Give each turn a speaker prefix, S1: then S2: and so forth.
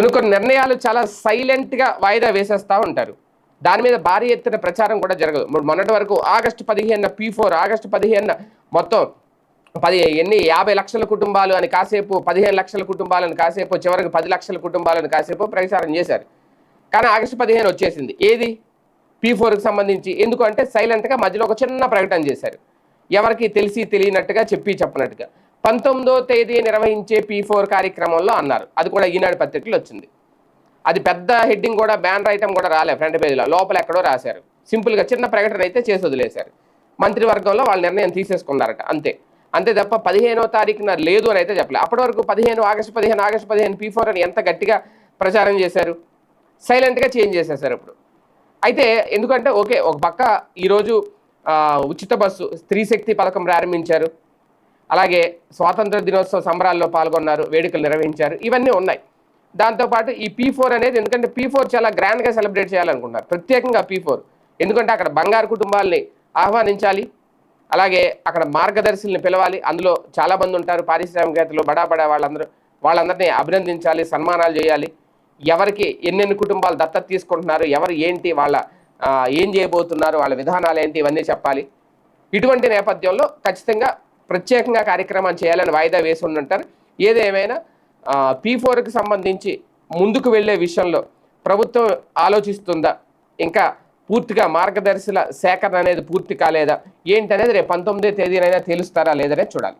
S1: కొన్ని కొన్ని నిర్ణయాలు చాలా సైలెంట్గా వాయిదా వేసేస్తూ ఉంటారు. దాని మీద భారీ ఎత్తున ప్రచారం కూడా జరగదు. మొన్నటి వరకు ఆగస్టు పదిహేనున పీ ఫోర్ ఆగస్టు పదిహేనున మొత్తం పది ఎన్ని? యాభై లక్షల కుటుంబాలు అని కాసేపు పదిహేను లక్షల కుటుంబాలను కాసేపు చివరికి పది లక్షల కుటుంబాలను కాసేపు ప్రచారం చేశారు. కానీ ఆగస్టు పదిహేను వచ్చేసింది. ఏది? పీ ఫోర్కి సంబంధించి. ఎందుకు అంటే సైలెంట్గా మధ్యలో ఒక చిన్న ప్రకటన చేశారు. ఎవరికి తెలిసి తెలియనట్టుగా చెప్పి చెప్పనట్టుగా. పంతొమ్మిదో తేదీ నిర్వహించే పీ ఫోర్ కార్యక్రమంలో అన్నారు. అది కూడా ఈనాడు పత్రికలో వచ్చింది. అది పెద్ద హెడ్డింగ్ కూడా బ్యానర్ ఐటమ్ కూడా రాలే ఫ్రంట్ పేజీలో. లోపల ఎక్కడో రాశారు. సింపుల్గా చిన్న ప్రకటన అయితే చేసి వదిలేశారు. మంత్రివర్గంలో వాళ్ళ నిర్ణయం తీసేసుకున్నారట అంతే. అంతే తప్ప పదిహేనో తారీఖున లేదు అని అయితే చెప్పలేదు అప్పటి వరకు పదిహేను ఆగస్టు పదిహేను ఆగస్టు పదిహేను పీ ఫోర్ అని ఎంత గట్టిగా ప్రచారం చేశారు? సైలెంట్గా చేంజ్ చేసేసారు ఇప్పుడు. అయితే ఎందుకంటే ఓకే ఒక పక్క ఈరోజు ఉచిత బస్సు స్త్రీ శక్తి పథకం ప్రారంభించారు. అలాగే స్వాతంత్ర దినోత్సవ సంబరాల్లో పాల్గొన్నారు వేడుకలు నిర్వహించారు. ఇవన్నీ ఉన్నాయి. దాంతోపాటు ఈ పీ ఫోర్ అనేది ఎందుకంటే పీ ఫోర్ చాలా గ్రాండ్గా సెలబ్రేట్ చేయాలనుకుంటున్నారు. ప్రత్యేకంగా పీ ఫోర్ ఎందుకంటే అక్కడ బంగారు కుటుంబాలని ఆహ్వానించాలి. అలాగే అక్కడ మార్గదర్శుల్ని పిలవాలి. అందులో చాలా మంది ఉంటారు. పారిశ్రామికవేత్తలు బడా బడా వాళ్ళందరూ. వాళ్ళందరినీ అభినందించాలి సన్మానాలు చేయాలి. ఎవరికి ఎన్నెన్ని కుటుంబాలు దత్తత తీసుకుంటున్నారు ఎవరు ఏంటి వాళ్ళ ఏం చేయబోతున్నారు వాళ్ళ విధానాలు ఏంటి ఇవన్నీ చెప్పాలి. ఇటువంటి నేపథ్యంలో ఖచ్చితంగా ప్రత్యేకంగా కార్యక్రమం చేయాలని వాయిదా వేసి ఉంటుంటారు ఏదేమైనా పీ ఫోర్కి సంబంధించి ముందుకు వెళ్ళే విషయంలో ప్రభుత్వం ఆలోచిస్తుందా? ఇంకా పూర్తిగా మార్గదర్శుల సేకరణ అనేది పూర్తి కాలేదా? ఏంటనేది రేపు పంతొమ్మిదో తేదీనైనా తెలుస్తారా లేదనే చూడాలి.